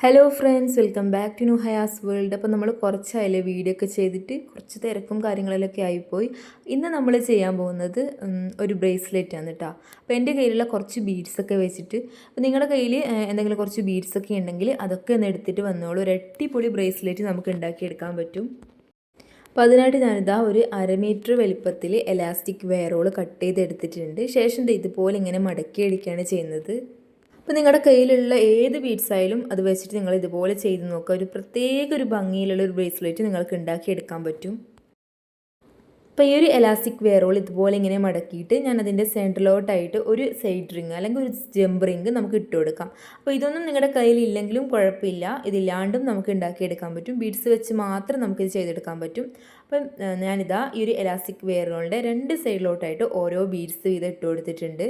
Hello friends welcome back to new Hayas world അപ്പോൾ നമ്മൾ കുറച്ചായാലേ video ഒക്കെ ചെയ്തിട്ട് കുറച്ച് തിരക്കും കാര്യങ്ങളിലൊക്കെ ആയിപ്പോയി. ഇന്ന് നമ്മൾ ചെയ്യാൻ പോകുന്നത് ഒരു ബ്രേസ്ലെറ്റ് ആണ് കേട്ടോ അപ്പോൾ എന്റെ കയ്യിലുള്ള കുറച്ച് ബീഡ്സൊക്കെ വെച്ചിട്ട് അപ്പോൾ നിങ്ങളുടെ കയ്യിൽ എന്തെങ്കിലും കുറച്ച് ബീഡ്സ് ഒക്കെ ഉണ്ടെങ്കിൽ അതൊക്കെ ഒന്ന് എടുത്തിട്ട് വന്നോളൂ. ഒരു അടിപൊളി ബ്രേസ്ലെറ്റ് നമുക്ക് ഉണ്ടാക്കിയെടുക്കാൻ പറ്റും. അപ്പോൾ അതിനായിട്ട് ഞാനിതാ ഒരു അര മീറ്റർ വലിപ്പത്തിൽ എലാസ്റ്റിക് വെയറോൾ കട്ട് ചെയ്ത് എടുത്തിട്ടുണ്ട് ശേഷം ഇതുപോലെ ഇങ്ങനെ മടക്കി അടിക്കുകയാണ് ചെയ്യുന്നത്. അപ്പോൾ നിങ്ങളുടെ കയ്യിലുള്ള ഏത് ബീഡ്സ് ആയാലും അത് വെച്ചിട്ട് നിങ്ങൾ ഇതുപോലെ ചെയ്ത് നോക്കുക ഒരു പ്രത്യേക ഒരു ഭംഗിയിലുള്ള ഒരു ബ്രേസ്ലെറ്റ് നിങ്ങൾക്ക് ഉണ്ടാക്കിയെടുക്കാൻ പറ്റും. അപ്പോൾ ഈ ഒരു എലാസ്റ്റിക് വെയറോൾ ഇതുപോലെ ഇങ്ങനെ മടക്കിയിട്ട് ഞാൻ അതിന്റെ സെൻട്രലോട്ടായിട്ട് ഒരു സൈഡ് റിങ് അല്ലെങ്കിൽ ഒരു ജമ്പ് റിങ് നമുക്ക് ഇട്ട് കൊടുക്കാം. അപ്പോൾ ഇതൊന്നും നിങ്ങളുടെ കയ്യിൽ ഇല്ലെങ്കിലും കുഴപ്പമില്ല. ഇതില്ലാണ്ടും നമുക്ക് ഉണ്ടാക്കിയെടുക്കാൻ പറ്റും. ബീഡ്സ് വെച്ച് മാത്രം നമുക്കിത് ചെയ്തെടുക്കാൻ പറ്റും. അപ്പം ഞാനിതാ ഈ ഒരു എലാസ്റ്റിക് വെയറോളിന്റെ രണ്ട് സൈഡിലോട്ടായിട്ട് ഓരോ ബീഡ്സ് ഇത് ഇട്ട് കൊടുത്തിട്ടുണ്ട്.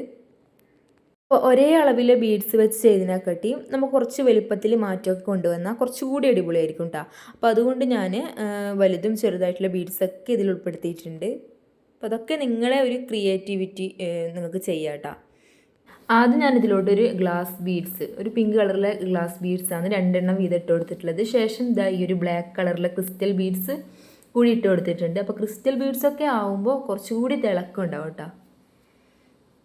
അപ്പോൾ ഒരേ അളവിൽ ബീഡ്സ് വെച്ച് ചെയ്തതിനെക്കാട്ടിയും നമുക്ക് കുറച്ച് വലുപ്പത്തിൽ മാറ്റമൊക്കെ കൊണ്ടുവന്നാൽ കുറച്ചുകൂടി അടിപൊളിയായിരിക്കും കേട്ടോ അപ്പോൾ അതുകൊണ്ട് ഞാൻ വലുതും ചെറുതായിട്ടുള്ള ബീഡ്സൊക്കെ ഇതിൽ ഉൾപ്പെടുത്തിയിട്ടുണ്ട്. അപ്പോൾ അതൊക്കെ നിങ്ങളെ ഒരു ക്രിയേറ്റിവിറ്റി നിങ്ങൾക്ക് ചെയ്യാം കേട്ടോ ആദ്യം ഞാൻ ഒരു ഗ്ലാസ് ബീഡ്സ് ഒരു പിങ്ക് കളറിലെ ഗ്ലാസ് ബീഡ്സ് ആണ് രണ്ടെണ്ണം വീതം ഇട്ട് കൊടുത്തിട്ടുള്ളത് ശേഷം ഇതാ ഈ ഒരു ബ്ലാക്ക് കളറിലെ ക്രിസ്റ്റൽ ബീഡ്സ് കൂടി ഇട്ട് കൊടുത്തിട്ടുണ്ട് അപ്പോൾ ക്രിസ്റ്റൽ ബീഡ്സൊക്കെ ആവുമ്പോൾ കുറച്ചുകൂടി തിളക്കം ഉണ്ടാവും കേട്ടോ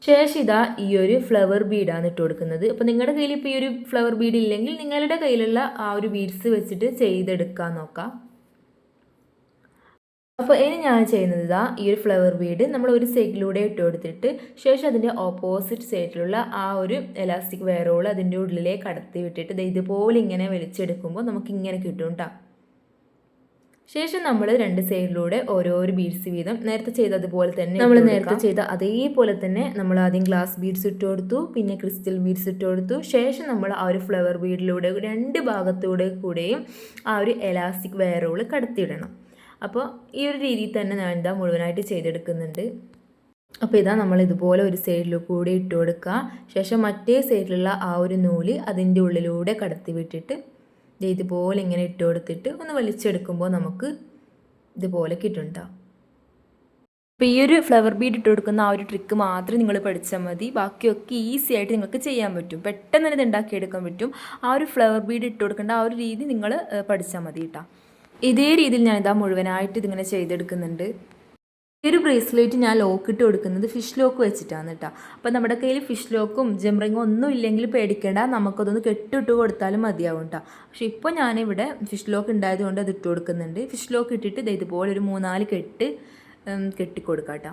ശേഷം ഇതാ ഈ ഒരു ഫ്ലവർ ബീഡാണ് ഇട്ട് കൊടുക്കുന്നത്. അപ്പോൾ നിങ്ങളുടെ കയ്യിൽ ഇപ്പോൾ ഈ ഒരു ഫ്ലവർ ബീഡ് ഇല്ലെങ്കിൽ നിങ്ങളുടെ കയ്യിലുള്ള ആ ഒരു ബീഡ്സ് വെച്ചിട്ട് ചെയ്തെടുക്കാൻ നോക്കാം. അപ്പോൾ ഇനി ഞാൻ ചെയ്യുന്നത് ഇതാ ഈ ഒരു ഫ്ലവർ ബീഡ് നമ്മൾ ഒരു സൈഡിലൂടെ ഇട്ട് കൊടുത്തിട്ട് ശേഷം അതിന്റെ ഓപ്പോസിറ്റ് സൈഡിലുള്ള ആ ഒരു എലാസ്റ്റിക് വെയറോൾ അതിന്റെ ഉള്ളിലേക്ക് കടത്തി വിട്ടിട്ട് ഇതുപോലെ ഇങ്ങനെ വലിച്ചെടുക്കുമ്പോൾ നമുക്ക് ഇങ്ങനെ കിട്ടും കേട്ടോ ശേഷം നമ്മൾ രണ്ട് സൈഡിലൂടെ ഓരോരോ ബീഡ്സ് വീതം നേരത്തെ ചെയ്തതുപോലെ തന്നെ നമ്മൾ നേരത്തെ ചെയ്ത അതേപോലെ തന്നെ നമ്മൾ ആദ്യം ഗ്ലാസ് ബീഡ്സ് ഇട്ട് കൊടുത്തു പിന്നെ ക്രിസ്റ്റൽ ബീഡ്സ് ഇട്ട് കൊടുത്തു. ശേഷം നമ്മൾ ആ ഒരു ഫ്ലവർ ബീഡിലൂടെ രണ്ട് ഭാഗത്തൂടെ കൂടെയും ആ ഒരു എലാസ്റ്റിക് വയറുകൾ കടത്തിയിടണം. അപ്പോൾ ഈ ഒരു രീതിയിൽ തന്നെ ഞാൻ ഇതാ മുഴുവനായിട്ട് ചെയ്തെടുക്കുന്നുണ്ട്. അപ്പോൾ ഇതാ നമ്മൾ ഇതുപോലെ ഒരു സൈഡിൽ കൂടി ഇട്ട് കൊടുക്കുക. ശേഷം മറ്റേ സൈഡിലുള്ള ആ ഒരു നൂൽ അതിന്റെ ഉള്ളിലൂടെ കടത്തി വിട്ടിട്ട് ഇതുപോലെ ഇങ്ങനെ ഇട്ട് കൊടുത്തിട്ട് ഒന്ന് വലിച്ചെടുക്കുമ്പോൾ നമുക്ക് ഇതുപോലെ കിട്ടുന്നുണ്ടാവും അപ്പോൾ ഈ ഒരു ഫ്ലവർ ബീഡ് ഇട്ട് കൊടുക്കുന്ന ആ ഒരു ട്രിക്ക് മാത്രം നിങ്ങൾ പഠിച്ചാൽ മതി. ബാക്കിയൊക്കെ ഈസി ആയിട്ട് നിങ്ങൾക്ക് ചെയ്യാൻ പറ്റും. പെട്ടെന്ന് തന്നെ ഇത് ഉണ്ടാക്കിയെടുക്കാൻ പറ്റും. ആ ഒരു ഫ്ലവർ ബീഡ് ഇട്ട് കൊടുക്കേണ്ട ആ ഒരു രീതി നിങ്ങൾ പഠിച്ചാൽ മതി കേട്ടോ ഇതേ രീതിയിൽ ഞാൻ ഇതാ മുഴുവനായിട്ട് ഇതിങ്ങനെ ചെയ്തെടുക്കുന്നുണ്ട്. ഈ ഒരു ബ്രേസ്ലെറ്റ് ഞാൻ ലോക്ക് ഇട്ട് കൊടുക്കുന്നത് ഫിഷ് ലോക്ക് വെച്ചിട്ടാണ് കേട്ടോ അപ്പോൾ നമ്മുടെ കയ്യിൽ ഫിഷ് ലോക്കും ജംറിങ്ങും ഒന്നും ഇല്ലെങ്കിൽ പേടിക്കേണ്ട. നമുക്കതൊന്ന് കെട്ടിട്ട് കൊടുത്താലും മതിയാവും കേട്ടോ പക്ഷേ ഇപ്പോൾ ഞാനിവിടെ ഫിഷ് ലോക്ക് ഉണ്ടായതുകൊണ്ട് അത് ഇട്ട് കൊടുക്കുന്നുണ്ട്. ഫിഷ് ലോക്ക് ഇട്ടിട്ട് ദേ ഇതുപോലെ ഒരു മൂന്നാൽ കെട്ട് കെട്ടിക്കൊടുക്കാം കേട്ടോ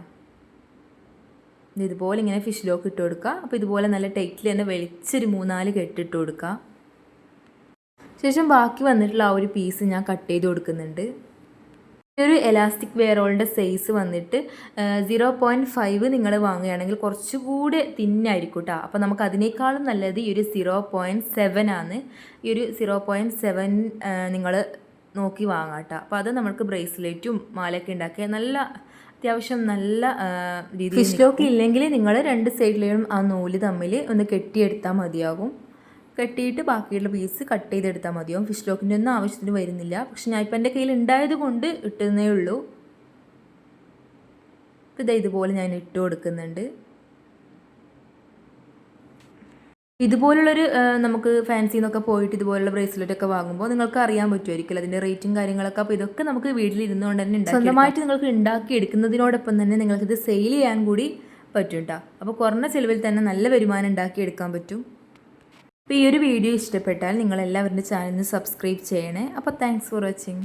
ഇത് ഇതുപോലെ ഇങ്ങനെ ഫിഷ് ലോക്ക് ഇട്ട് കൊടുക്കുക അപ്പോൾ ഇതുപോലെ നല്ല ടൈറ്റിൽ തന്നെ വലിച്ചൊരു മൂന്നാൽ കെട്ടിട്ട് കൊടുക്കുക ശേഷം ബാക്കി വന്നിട്ടുള്ള ആ ഒരു പീസ് ഞാൻ കട്ട് ചെയ്ത് കൊടുക്കുന്നുണ്ട്. ഒരു എലാസ്റ്റിക് വെയറോളിന്റെ സൈസ് വന്നിട്ട് സീറോ പോയിന്റ് ഫൈവ് നിങ്ങൾ വാങ്ങുകയാണെങ്കിൽ കുറച്ചുകൂടെ തിന്നായിരിക്കും കേട്ടോ അപ്പോൾ നമുക്ക് അതിനേക്കാളും നല്ലത് ഈ ഒരു സീറോ പോയിന്റ് സെവൻ ആണ്. ഈ ഒരു സീറോ പോയിന്റ് സെവൻ നിങ്ങൾ നോക്കി വാങ്ങാം കേട്ടോ അപ്പോൾ അത് നമുക്ക് ബ്രേസ്ലെറ്റും മാലയൊക്കെ ഉണ്ടാക്കിയ നല്ല അത്യാവശ്യം നല്ല രീതിയിൽ ഫിഷ് ലോക്ക് ഇല്ലെങ്കിൽ നിങ്ങൾ രണ്ട് സൈഡിലും ആ നൂൽ തമ്മിൽ ഒന്ന് കെട്ടിയെടുത്താൽ മതിയാകും. കെട്ടിയിട്ട് ബാക്കിയുള്ള പീസ് കട്ട് ചെയ്തെടുത്താൽ മതിയാവും ഫിഷ് ലോക്കിന്റെ ഒന്നും ആവശ്യത്തിന് വരുന്നില്ല. പക്ഷെ ഞാൻ ഇപ്പം എന്റെ കയ്യിൽ ഉണ്ടായത് കൊണ്ട് ഇട്ടുന്നേ ഉള്ളൂ. ഇപ്പം ഇതാ ഇതുപോലെ ഞാൻ ഇട്ട് കൊടുക്കുന്നുണ്ട്. ഇതുപോലുള്ളൊരു നമുക്ക് ഫാൻസി എന്നൊക്കെ പോയിട്ട് ഇതുപോലുള്ള ബ്രേസ്ലെറ്റ് ഒക്കെ വാങ്ങുമ്പോൾ നിങ്ങൾക്ക് അറിയാൻ പറ്റുമായിരിക്കും അതിന്റെ റേറ്റും കാര്യങ്ങളൊക്കെ അപ്പോൾ ഇതൊക്കെ നമുക്ക് വീട്ടിൽ ഇരുന്നുകൊണ്ട് തന്നെ സ്വന്തമായിട്ട് നിങ്ങൾക്ക് ഉണ്ടാക്കി എടുക്കുന്നതിനോടൊപ്പം തന്നെ നിങ്ങൾക്കിത് സെയിൽ ചെയ്യാൻ കൂടി പറ്റും കേട്ടോ അപ്പോൾ കുറഞ്ഞ ചിലവിൽ തന്നെ നല്ല വരുമാനം ഉണ്ടാക്കി എടുക്കാൻ പറ്റും. അപ്പോൾ ഈ ഒരു വീഡിയോ ഇഷ്ടപ്പെട്ടാൽ നിങ്ങളെല്ലാവരുടെ ചാനലിന് സബ്സ്ക്രൈബ് ചെയ്യണേ. അപ്പോൾ താങ്ക്സ് ഫോർ വാച്ചിങ്